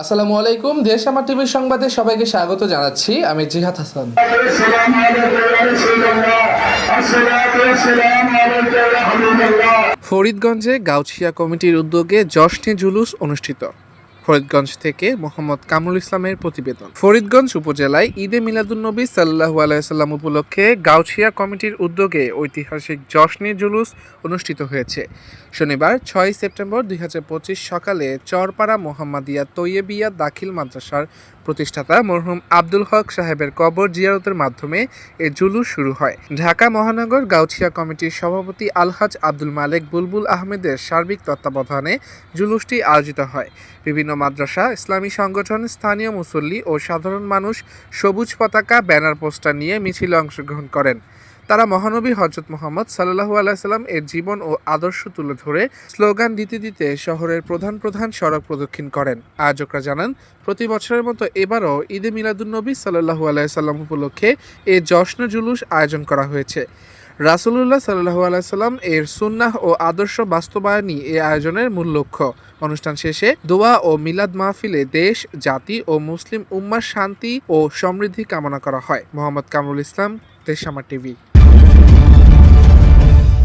আসসালামু আলাইকুম, দেশ আমার টিভির সংবাদে সবাইকে স্বাগত জানাচ্ছি। আমি জিহাদ হাসান। ফরিদগঞ্জে গাউছিয়া কমিটির উদ্যোগে জশ্নে জুলুস অনুষ্ঠিত। ফরিদগঞ্জ থেকে মোহাম্মদ কামরুল ইসলামের প্রতিবেদন। ফরিদগঞ্জ উপজেলায় ঈদে মিলাদুন্নবী সাল্লাহু আলাইসাল্লাম উপলক্ষে গাউছিয়া কমিটির উদ্যোগে ঐতিহাসিক জশ্নে জুলুস অনুষ্ঠিত হয়েছে। শনিবার ছয় সেপ্টেম্বর দুই হাজার পঁচিশ সকালে চরপাড়া মোহাম্মদিয়া তৈয়েবিয়া দাখিল মাদ্রাসার প্রতিষ্ঠাতা মরহুম আব্দুল হক সাহেবের কবর জিয়ারতের মাধ্যমে এ জুলুস শুরু হয়। ঢাকা মহানগর গাউছিয়া কমিটির সভাপতি আলহাজ আব্দুল মালেক বুলবুল আহমেদের সার্বিক তত্ত্বাবধানে জুলুসটি আয়োজিত হয়। বিভিন্ন মাদ্রাসা, ইসলামী সংগঠন, স্থানীয় মুসল্লি ও সাধারণ মানুষ সবুজ পতাকা, ব্যানার, পোস্টার নিয়ে মিছিলে অংশগ্রহণ করেন। তারা মহানবী হজরত মোহাম্মদ সাল্লাহু আলাইসাল্লাম এর জীবন ও আদর্শ তুলে ধরে স্লোগান দিতে দিতে শহরের প্রধান প্রধান সড়ক প্রদক্ষিণ করেন। আয়োজকরা জানান, প্রতি বছরের মতো এবারও ঈদে মিলাদুন্নবী সাল্লাহু আলাইসাল্লাম উপলক্ষে এ জশ্ন জুলুস আয়োজন করা হয়েছে। রাসুলুল্লাহ সাল্লু আলাইসাল্লাম এর সুন্নাহ ও আদর্শ বাস্তবায়নই এ আয়োজনের মূল লক্ষ্য। অনুষ্ঠান শেষে দোয়া ও মিলাদ মাহফিলে দেশ, জাতি ও মুসলিম উম্মার শান্তি ও সমৃদ্ধি কামনা করা হয়। মোহাম্মদ কামরুল ইসলাম দেশামা টিভি।